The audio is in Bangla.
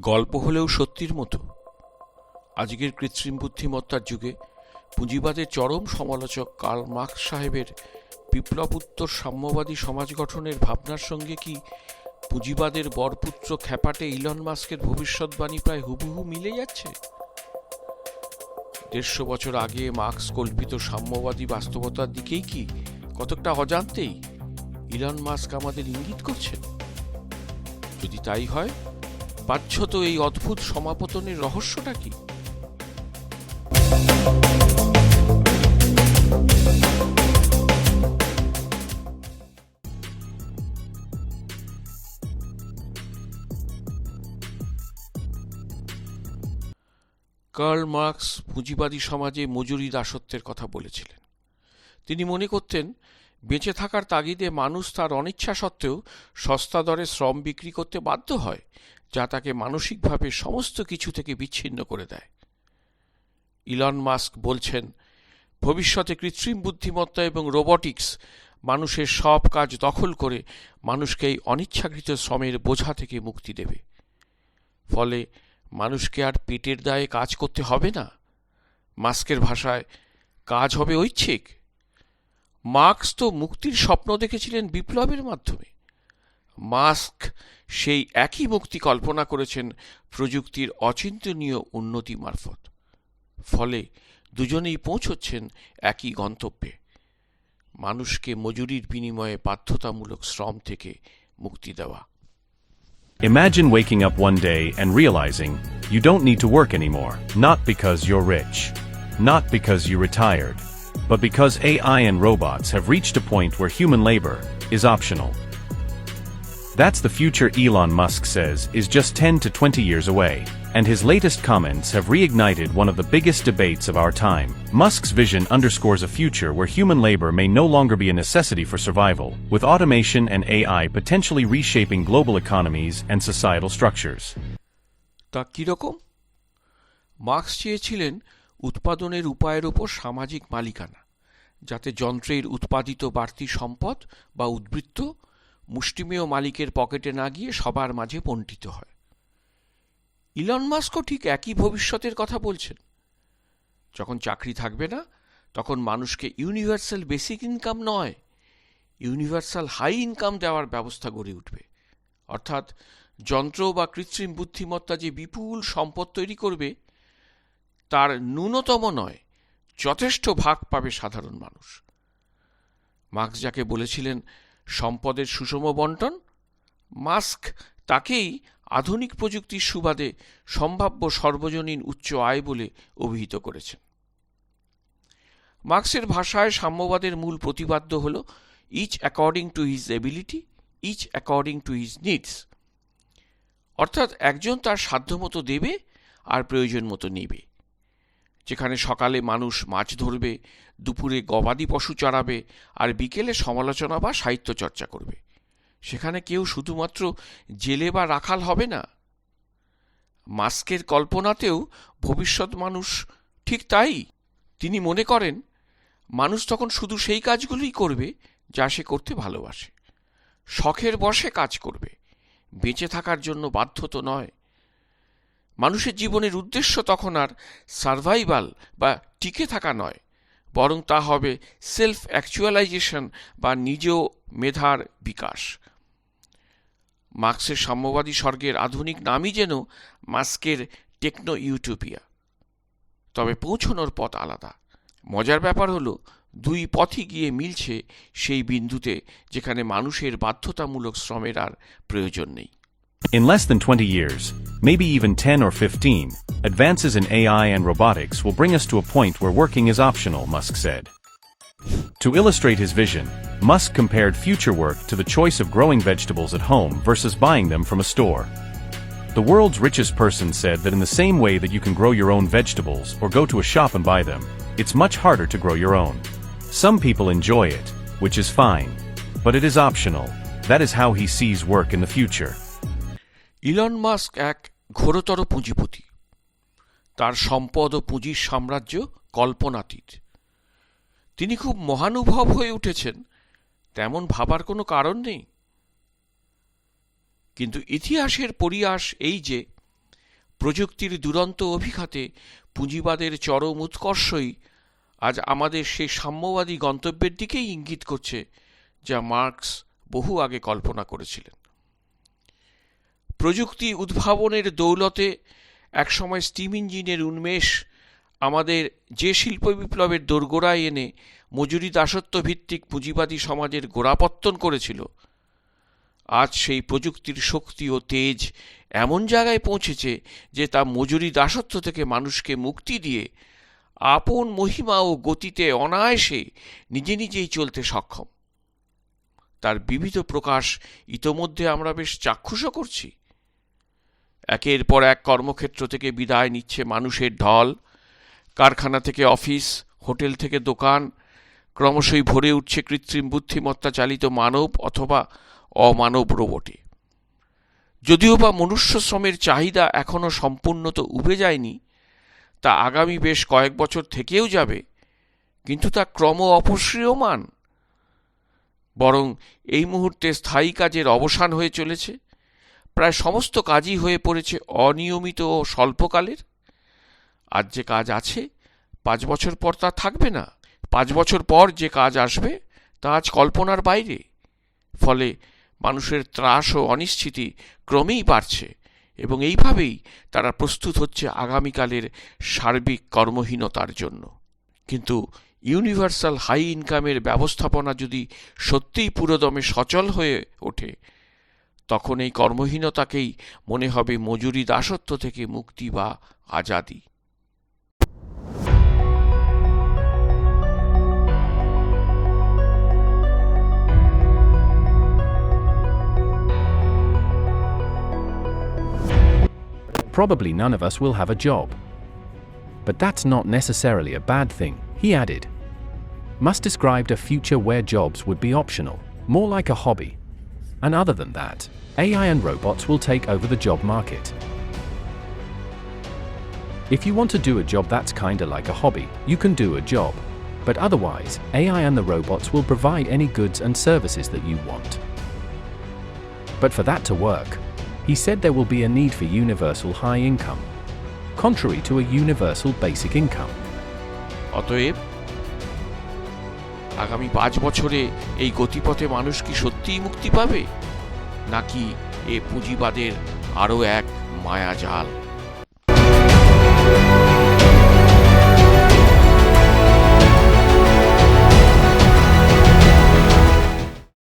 গল্প হলেও সত্যির মতো। আজকের কৃত্রিম বুদ্ধিমত্তার যুগে পুঁজিবাদের চরম সমালোচক কার্ল মার্কস সাহেবের বিপ্লব উত্তর সাম্যবাদী সমাজ গঠনের ভাবনার সঙ্গে কি পুঁজিবাদের বরপুত্র খ্যাপাটে ইলন মাস্কের ভবিষ্যৎবাণী প্রায় হুবহু মিলে যাচ্ছে? দেড়শো বছর আগে মার্কস কল্পিত সাম্যবাদী বাস্তবতার দিকেই কি কতকটা অজান্তেই ইলন মাস্ক আমাদের ইঙ্গিত করছেন? যদি তাই হয় পাচ্ছত এই অদ্ভুত সমাপতনের রহস্যটা কি? কার্ল মার্কস পুঁজিবাদী সমাজে মজুরি দাসত্বের কথা বলেছিলেন। তিনি মনে করতেন, বেঁচে থাকার তাগিদে মানুষ তার অনিচ্ছা সত্ত্বেও সস্তা দরে শ্রম বিক্রি করতে বাধ্য হয় যা তাকে মানসিকভাবে সমস্ত কিছু থেকে বিচ্ছিন্ন করে দেয়। ইলন মাস্ক বলছেন, ভবিষ্যতে কৃত্রিম বুদ্ধিমত্তা এবং রোবটিক্স মানুষের সব কাজ দখল করে মানুষকে এই অনিচ্ছাকৃত শ্রমের বোঝা থেকে মুক্তি দেবে। ফলে মানুষকে আর পেটের দায়ে কাজ করতে হবে না। মাস্কের ভাষায়, কাজ হবে ঐচ্ছিক। মার্কস তো মুক্তির স্বপ্ন দেখেছিলেন বিপ্লবের মাধ্যমে। মাস্ক সেই একই মুক্তি কল্পনা করেছেন প্রযুক্তির অচিন্তনীয় উন্নতি মারফত ফলে দুজনেই পৌঁছচ্ছেন একই গন্তব্যে মানুষকে মজুরির বিনিময়ে বাধ্যতামূলক শ্রম থেকে মুক্তি দেওয়া Imagine waking up one day and realizing you don't need to work anymore, not because you're rich, not because you retired, but because AI and robots have reached a point where human labor is optional. That's the future Elon Musk says is just 10 to 20 years away, and his latest comments have reignited one of the biggest debates of our time. Musk's vision underscores a future where human labor may no longer be a necessity for survival, with automation and AI potentially reshaping global economies and societal structures. তা কীরকম মার্কস চেয়েছিলেন উৎপাদনের উপায়ের ওপর সামাজিক মালিকানা যাতে যন্ত্রের উৎপাদিত বাড়তি সম্পদ বা উদ্বৃত্ত মুষ্টিমেয় মালিকের পকেটে না গিয়ে সবার মাঝে বণ্টিত হয়। ইলন মাস্কও ঠিক একই ভবিষ্যতের কথা বলছেন। যখন চাকরি থাকবে না, তখন মানুষকে ইউনিভার্সাল বেসিক ইনকাম নয়, ইউনিভার্সাল হাই ইনকাম দেওয়ার ব্যবস্থা গড়ে উঠবে। অর্থাৎ যন্ত্র বা কৃত্রিম বুদ্ধিমত্তা যে বিপুল সম্পদ তৈরি করবে, তার ন্যূনতম নয়, যথেষ্ট ভাগ পাবে সাধারণ মানুষ। মার্কস যাকে বলেছিলেন সম্পদের সুষম বন্টন? মাস্ক তাকেই আধুনিক প্রযুক্তির সুবাদে সম্ভাব্য সর্বজনীন উচ্চ আয় বলে অভিহিত করেছেন। মার্কসের ভাষায় সাম্যবাদের মূল প্রতিপাদ্য হল each according to his ability each according to his needs অর্থাৎ একজন তার সাধ্যমতো দেবে আর প্রয়োজন মতো নেবে। যেখানে সকালে মানুষ মাছ ধরবে, দুপুরে গবাদি পশু চড়াবে আর বিকেলে সমালোচনা বা সাহিত্য চর্চা করবে। সেখানে কেউ শুধুমাত্র জেলে বা রাখাল হবে না। মাস্কের কল্পনাতেও ভবিষ্যৎ মানুষ ঠিক তাই। তিনি মনে করেন, মানুষ তখন শুধু সেই কাজগুলোই করবে যা সে করতে ভালোবাসে। শখের বসে কাজ করবে। বেঁচে থাকার জন্য বাধ্য তো নয়। মানুষের জীবনের উদ্দেশ্য তখন আর সার্ভাইভাল বা টিকে থাকা নয়, বরং তা হবে সেলফ অ্যাকচুয়ালাইজেশন বা নিজেও মেধার বিকাশ। মার্ক্সের সাম্যবাদী স্বর্গের আধুনিক নামই যেন মাস্কের টেকনো ইউটোপিয়া তবে পৌঁছনোর পথ আলাদা। মজার ব্যাপার হলো, দুই পথই গিয়ে মিলছে সেই বিন্দুতে যেখানে মানুষের বাধ্যতামূলক শ্রমের আর প্রয়োজন নেই। In less than 20 years, maybe even 10 or 15, advances in AI and robotics will bring us to a point where working is optional, Musk said. To illustrate his vision, Musk compared future work to the choice of growing vegetables at home versus buying them from a store. The world's richest person said that in the same way that you can grow your own vegetables or go to a shop and buy them, it's much harder to grow your own. Some people enjoy it, which is fine, but it is optional. That is how he sees work in the future. Elon Musk এক ঘোরতর পুঁজিপতি। তার সম্পদ ও পুঁজির সাম্রাজ্য কল্পনাতীত। তিনি খুব মহানুভব হয়ে উঠেছেন, তেমন ভাবার কোনো কারণ নেই। কিন্তু ইতিহাসের পরিয়াস এই যে, প্রযুক্তির দুরন্ত অভিঘাতে পুঁজিবাদের চরম উৎকর্ষই আজ আমাদের সেই সাম্যবাদী গন্তব্যের দিকেই ইঙ্গিত করছে, যা মার্কস বহু আগে কল্পনা করেছিলেন। প্রযুক্তি উদ্ভাবনের দৌলতে একসময় স্টিম ইঞ্জিনের উন্মেষ আমাদের যে শিল্প বিপ্লবের দোরগোড়ায় এনে মজুরি দাসত্ব ভিত্তিক পুঁজিবাদী সমাজের গোড়াপত্তন করেছিল, আজ সেই প্রযুক্তির শক্তি ও তেজ এমন জায়গায় পৌঁছেছে যে তা মজুরি দাসত্ব থেকে মানুষকে মুক্তি দিয়ে আপন মহিমা ও গতিতে অনায়াসে নিজে নিজেই চলতে সক্ষম। তার বিবিধ প্রকাশ ইতোমধ্যে আমরা বেশ চাক্ষুষও করছি। একের পর এক কর্মক্ষেত্র থেকে বিদায় নিচ্ছে মানুষের ঢল। কারখানা থেকে অফিস, হোটেল থেকে দোকান, ক্রমশই ভরে উঠছে কৃত্রিম বুদ্ধিমত্তা চালিত মানব অথবা অমানব রোবটে। যদিও বা মনুষ্য শ্রমের চাহিদা এখনও সম্পূর্ণত উবে যায়নি, তা আগামী বেশ কয়েক বছর থেকেও যাবে, কিন্তু তা ক্রম অপসৃয়মান। বরং এই মুহূর্তে স্থায়ী কাজের অবসান হয়ে চলেছে। প্রায় সমস্ত কাজই হয়ে পড়েছে অনিয়মিত ও স্বল্পকালের। আজ যে কাজ আছে, পাঁচ বছর পর তা থাকবে না। পাঁচ বছর পর যে কাজ আসবে, তা আজ কল্পনার বাইরে। ফলে মানুষের ত্রাস ও অনিশ্চিতি ক্রমেই বাড়ছে এবং এইভাবেই তারা প্রস্তুত হচ্ছে আগামীকালের সার্বিক কর্মহীনতার জন্য। কিন্তু ইউনিভার্সাল হাই ইনকামের ব্যবস্থাপনা যদি সত্যিই পুরোদমে সচল হয়ে ওঠে তখন এই কর্মহীনতাকেই মনে হবে মজুরি দাসত্ব থেকে মুক্তি বা Azadi Probably none of us will have a job. But that's not necessarily a bad thing, he added. Musk described a future where jobs would be optional, more like a hobby. And other than that, AI and robots will take over the job market. If you want to do a job that's kinda like a hobby, you can do a job. But otherwise, AI and the robots will provide any goods and services that you want. But for that to work, he said there will be a need for universal high income, contrary to a universal basic income. অতএব আগামী পাঁচ বছরে এই গতিপথে মানুষ কি সত্যিই মুক্তি পাবে? নাকি এ পুঁজিবাদের আরও এক মায়াজাল?